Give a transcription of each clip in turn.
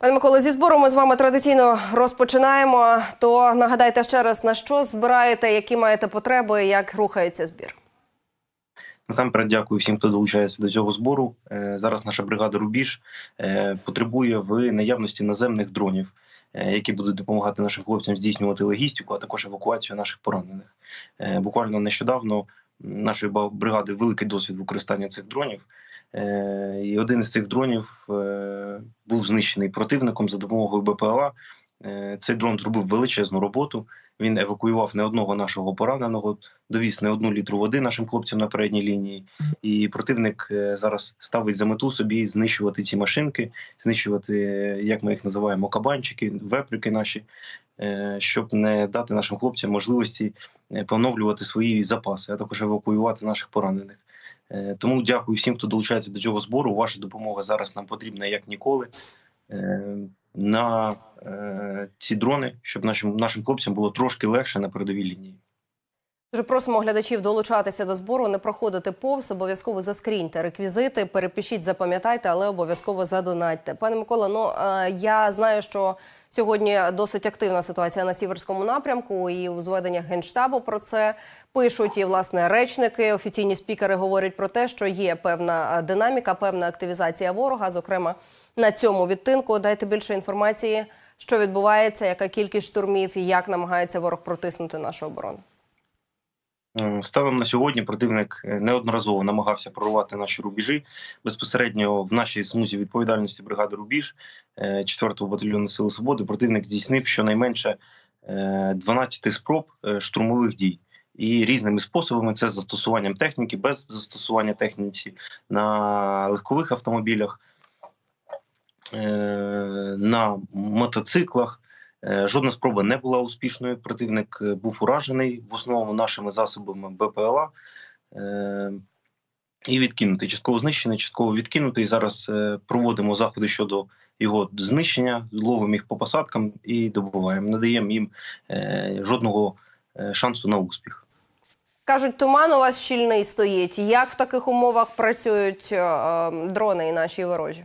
Пане Миколо, зі збору ми з вами традиційно розпочинаємо. То нагадайте ще раз, на що збираєте, які маєте потреби, як рухається збір. Насамперед дякую всім, хто долучається до цього збору. Е, Зараз наша бригада Рубіж е, потребує в наявності наземних дронів, е, які будуть допомагати нашим хлопцям здійснювати логістику, а також евакуацію наших поранених. Буквально нещодавно нашої бригади великий досвід використання цих дронів. Е, І один із цих дронів е, був знищений противником за допомогою БПЛА. Е, Цей дрон зробив величезну роботу. Він евакуював не одного нашого пораненого, довіз не одну літру води нашим хлопцям на передній лінії. І противник зараз ставить за мету собі знищувати ці машинки, знищувати, як ми їх називаємо, кабанчики, веприки наші, щоб не дати нашим хлопцям можливості поновлювати свої запаси, а також евакуювати наших поранених. Е, Тому дякую всім, хто долучається до цього збору. Ваша допомога зараз нам потрібна як ніколи. Е, На е, ці дрони, щоб нашим нашим хлопцям було трошки легше на передовій лінії. Дуже просимо глядачів долучатися до збору, не проходити повз, обов'язково заскріньте реквізити, перепишіть, запам'ятайте, але обов'язково задонатьте. Пане Микола, ну е, я знаю, що сьогодні досить активна ситуація на сіверському напрямку, і у зведеннях генштабу про це пишуть. І власне речники, офіційні спікери говорять про те, що є певна е, динаміка, певна активізація ворога. Зокрема, на цьому відтинку дайте більше інформації, що відбувається, яка кількість штурмів і як намагається ворог протиснути нашу оборону. М, Станом на сьогодні противник е, неодноразово намагався прорвати наші рубежі безпосередньо в нашій смузі відповідальності бригади Рубіж 4-го батальйону Сили Свободи. Противник здійснив щонайменше е, 12 спроб е, штурмових дій. І різними способами це з застосуванням техніки, без застосування техніці на легкових автомобілях, е, на мотоциклах. Е, Жодна спроба не була успішною. Противник е, був уражений в основному нашими засобами БПЛА е, і відкинутий. Частково знищений, частково відкинутий. Зараз проводимо заходи щодо його знищення, ловимо їх по посадкам і добуваємо. Не даємо їм жодного шансу на успіх. Кажуть, туман у вас щільний стоїть. Як в таких умовах працюють дрони і наші ворожі?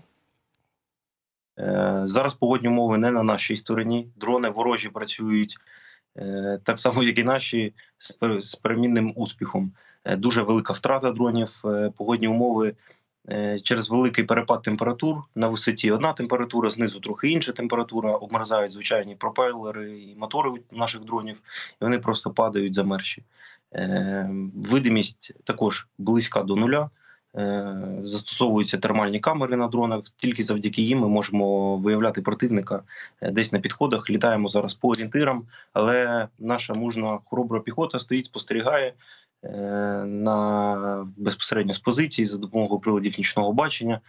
Е, Зараз погодні умови не на нашій стороні. Дрони ворожі працюють е, так само, як і наші, з перемінним успіхом. Е, Дуже велика втрата дронів. Погодні умови через великий перепад температур на висоті одна температура, знизу трохи інша температура. Обмерзають звичайні пропелери і мотори наших дронів, і вони просто падають замерзші. Е, Видимість також близька до нуля. Е, Застосовуються термальні камери на дронах. Тільки завдяки їм ми можемо виявляти противника е, десь на підходах. Літаємо зараз по орієнтирам, але наша мужна хоробра піхота стоїть, спостерігає е, на безпосередньо з позиції за допомогою приладів нічного бачення.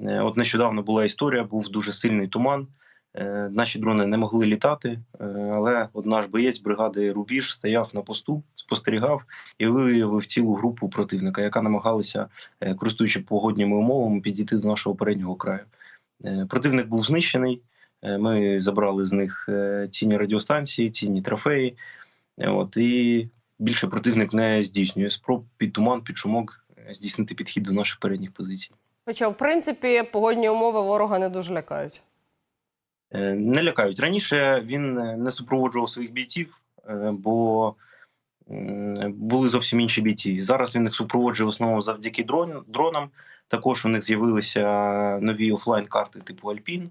От нещодавно була історія, був дуже сильний туман. Е, Наші дрони не могли літати, е, але наш боєць бригади Рубіж стояв на посту, спостерігав і виявив цілу групу противника, яка намагалася, е, користуючи погодніми умовами, підійти до нашого переднього краю. Противник був знищений. Ми забрали з них цінні радіостанції, цінні трофеї. От і більше противник не здійснює спроб під туман, під шумок здійснити підхід до наших передніх позицій. Хоча, в принципі, погодні умови ворога не дуже лякають. Е, Не лякають. Раніше він е, не супроводжував своїх бійців, е, бо були зовсім інші бійці. Зараз він їх супроводжує в основному завдяки дрон, дронам. Також у них з'явилися нові офлайн-карти типу Альпін.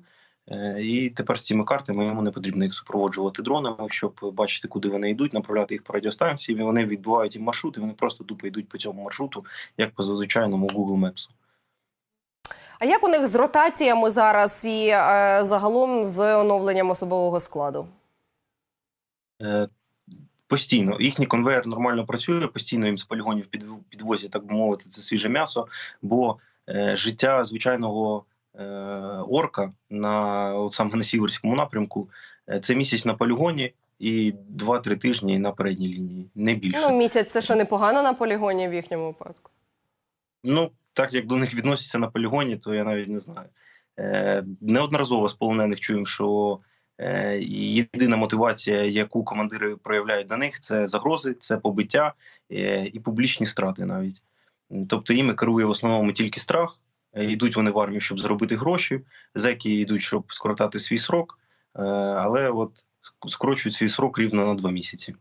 І тепер з цими картами йому не потрібно їх супроводжувати дронами, щоб бачити, куди вони йдуть, направляти їх по радіостанції. Вони відбувають їм маршрут, і вони просто тупо йдуть по цьому маршруту, як по звичайному Google Maps. А як у них з ротаціями зараз і е, загалом з оновленням особового складу? Е, Постійно їхній конвейер нормально працює, постійно їм з полігонів під, підвозять, так би мовити, це свіже м'ясо. Бо е, життя звичайного е, орка на от саме на сіверському напрямку е, це місяць на полігоні і 2-3 тижні на передній лінії, не більше. Ну, місяць це що непогано на полігоні в їхньому випадку. Ну, так як до них відносяться на полігоні, то я навіть не знаю. Е, неодноразово з полонених чуємо, що е, єдина мотивація, яку командири проявляють до них, це загрози, це побиття е, і публічні страти навіть. Тобто їми керує в основному тільки страх, Е, Йдуть вони в армію, щоб зробити гроші. Зеки йдуть, щоб скоротати свій срок, е, але от скорочують свій срок рівно на два місяці.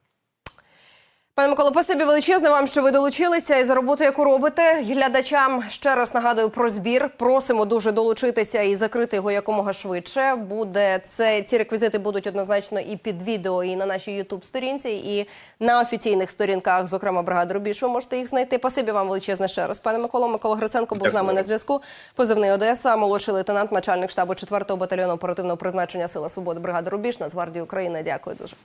Пане Миколо, спасибі величезне вам, що ви долучилися і за роботу, яку робите. Глядачам ще раз нагадую про збір. Просимо дуже долучитися і закрити його якомога швидше. Буде це ці реквізити будуть однозначно і під відео, і на нашій Ютуб сторінці, і на офіційних сторінках, зокрема бригади Рубіж. Ви можете їх знайти. Спасибі вам величезне ще раз. Пане Миколо, Микола Гриценко був з нами на зв'язку. Позивний Одеса, молодший лейтенант, начальник штабу 4-го батальйону оперативного призначення Сила Свободи бригади Рубіж Нацгвардії України. Дякую дуже.